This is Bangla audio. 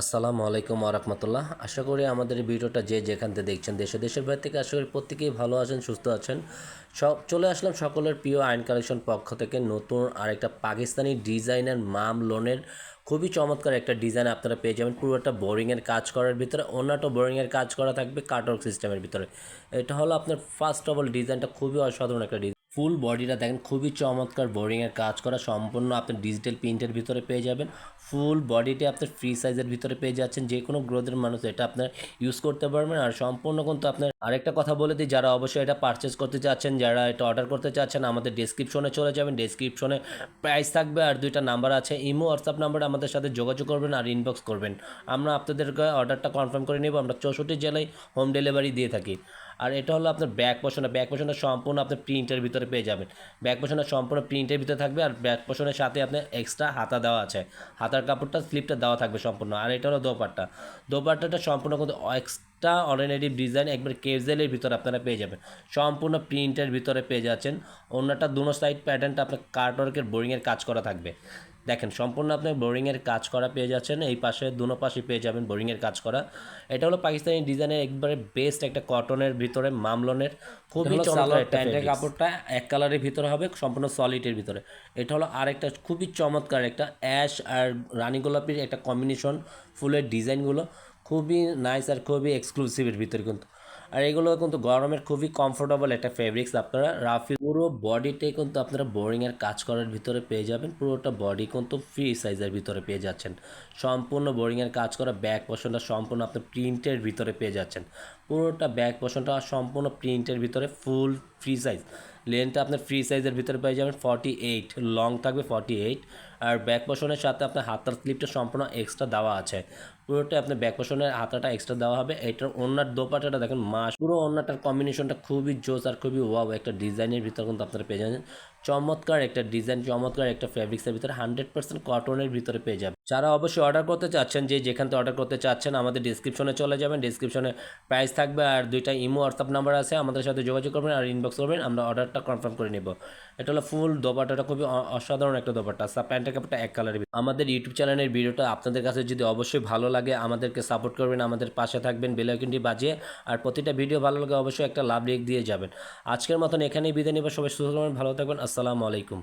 আসসালামু আলাইকুম আরহামতুল্লাহ আশা করি আমাদের ভিডিওটা যে যেখান থেকে দেখছেন দেশে দেশের বাইরে থেকে, আশা করি প্রত্যেকেই ভালো আছেন, সুস্থ আছেন। সব চলে আসলাম সকলের প্রিয় আইন কালেকশন পক্ষ থেকে নতুন আরেকটা পাকিস্তানি ডিজাইনের মাম লোনের। খুবই চমৎকার একটা ডিজাইন আপনারা পেয়ে যাবেন। পুরোটা বোরিংয়ের কাজ করার ভিতরে, অন্যটা বোরিংয়ের কাজ করা থাকবে কাটওয়ার্ক সিস্টেমের ভিতরে। এটা হলো আপনার ফার্স্ট অফ অল ডিজাইনটা খুবই অসাধারণ একটা ডিজাইন ফুল বডিটা দেখেন, খুবই চমৎকার বোরিংয়ের কাজ করা, সম্পূর্ণ আপনি ডিজিটাল প্রিন্টের ভিতরে পেয়ে যাবেন। ফুল বডিটি আপনার ফ্রি সাইজের ভিতরে পেয়ে যাচ্ছেন, যে কোনো গ্রোথের মানুষ এটা আপনার ইউজ করতে পারবেন। আর সম্পূর্ণ কিন্তু আপনার আরেকটা কথা বলে দিই, যারা অবশ্যই এটা পারচেস করতে চাচ্ছেন, যারা এটা অর্ডার করতে চাচ্ছেন, আমাদের ডেসক্রিপশনে চলে যাবেন। ডেসক্রিপশনে প্রাইস থাকবে আর দুইটা নাম্বার আছে, ইমো হোয়াটসঅ্যাপ নাম্বার আমাদের সাথে যোগাযোগ করবেন আর ইনবক্স করবেন। আমরা আপনাদেরকে অর্ডারটা কনফার্ম করে নেব, আমরা চৌষট্টি জেলায় হোম ডেলিভারি দিয়ে থাকি। আর এটা হলো আপনার ব্যাক পোষণা ব্যাক পোষণা সম্পূর্ণ আপনার প্রিন্টের ভিতরে পেয়ে যাবেন। ব্যাক পোষণা সম্পূর্ণ প্রিন্টের ভিতরে থাকবে আর ব্যাক পোষণের সাথে আপনার এক্সট্রা হাতা দেওয়া আছে। হাতার কাপড়টা স্লিপটা দেওয়া থাকবে সম্পূর্ণ। আর এটা হলো দোপাট্টা। দোপাট্টাটা সম্পূর্ণ কিন্তু এক্সট্রা অর্ডিনারি ডিজাইন একবার কেজেলের ভিতরে আপনারা পেয়ে যাবেন। সম্পূর্ণ প্রিন্টের ভিতরে পেয়ে যাচ্ছেন। অন্যটা দুনো সাইড প্যাটার্নটা আপনার কার্টওয়ার্কের বোরিংয়ের কাজ করা থাকবে। দেখেন সম্পূর্ণ আপনি বোরিংয়ের কাজ করা পেয়ে যাচ্ছেন। এই পাশে দুনো পাশে পেয়ে যাবেন বোরিংয়ের কাজ করা। এটা হলো পাকিস্তানি ডিজাইনের একবারে বেস্ট একটা কটনের ভিতরে মামলনের খুবই চমৎকার প্যান্টের কাপড়টা এক কালারের ভিতরে হবে সম্পূর্ণ সলিডের ভিতরে। এটা হলো আরেকটা খুবই চমৎকার একটা অ্যাশ আর রানী গোলাপির একটা কম্বিনেশন ফুলের ডিজাইনগুলো খুবই নাইস আর খুবই এক্সক্লুসিভের ভিতরে কিন্তু। আর এগুলো কিন্তু গরমের খুবই কমফোর্টেবল একটা ফেব্রিক্স আপনারা রাফি পুরো বডিটাই কিন্তু আপনারা বোরিংয়ের কাজ করার ভিতরে পেয়ে যাবেন, পুরোটা বডি কিন্তু ফ্রি সাইজের ভিতরে পেয়ে যাচ্ছেন। সম্পূর্ণ বোরিংয়ের কাজ করা ব্যাক পোর্শনটা সম্পূর্ণ আপনার প্রিন্টের ভিতরে পেয়ে যাচ্ছেন। পুরোটা ব্যাক পোর্শনটা সম্পূর্ণ প্রিন্টের ভিতরে ফুল ফ্রি সাইজ লেন্থটা আপনার ফ্রি সাইজের ভিতরে পেয়ে যাবেন ফর্টি এইট লং থাকবে ফর্টি এইট আর ব্যাক পোর্শনের সাথে আপনার হাতার স্লিপটা সম্পূর্ণ এক্সট্রা দেওয়া আছে। পুরোটাই আপনার ব্যাক পোর্শনের হাতাটা এক্সট্রা দেওয়া হবে। এটার অন্যার দোপাটাটা দেখেন, মাস পুরো অন্যটার কম্বিনেশনটা খুবই জোস আর খুবই ওয়াও একটা ডিজাইনের ভিতরে কিন্তু আপনারা পেয়ে যাবেন। চমৎকার একটা ডিজাইন, চমৎকার একটা ফ্যাব্রিক্সের ভিতরে হান্ড্রেড পার্সেন্ট কটনের ভিতরে পেয়ে যাবেন। যারা অবশ্যই অর্ডার করতে চাচ্ছেন, যে যেখান থেকে অর্ডার করতে চাচ্ছেন, আমাদের ডিসক্রিপশনে চলে যাবেন। ডিসক্রিপশনে প্রাইস থাকবে আর দুইটা ইমো হোয়াটসঅ্যাপ নাম্বার আছে, আমাদের সাথে যোগাযোগ করবেন আর ইনবক্স করবেন। আমরা অর্ডারটা কনফার্ম করে নেব। এটা হলো ফুল দোপাটাটা খুবই অসাধারণ একটা দোপাটা সা প্যান্টের কাপড়টা এক কালারের আমাদের ইউটিউব চ্যানেলের ভিডিওটা আপনাদের কাছে যদি অবশ্যই ভালো লাগে, আমাদেরকে সাপোর্ট করবেন, আমাদের পাশে থাকবেন বেলাইকনটি বাজিয়ে আর প্রতিটা ভিডিও ভালো লাগে অবশ্যই একটা লাভ লিখ দিয়ে যাবেন। আজকের মতন এখানেই বিদায় নেব। সবাই সুস্থ ভালো থাকবেন। আসসালামু আলাইকুম।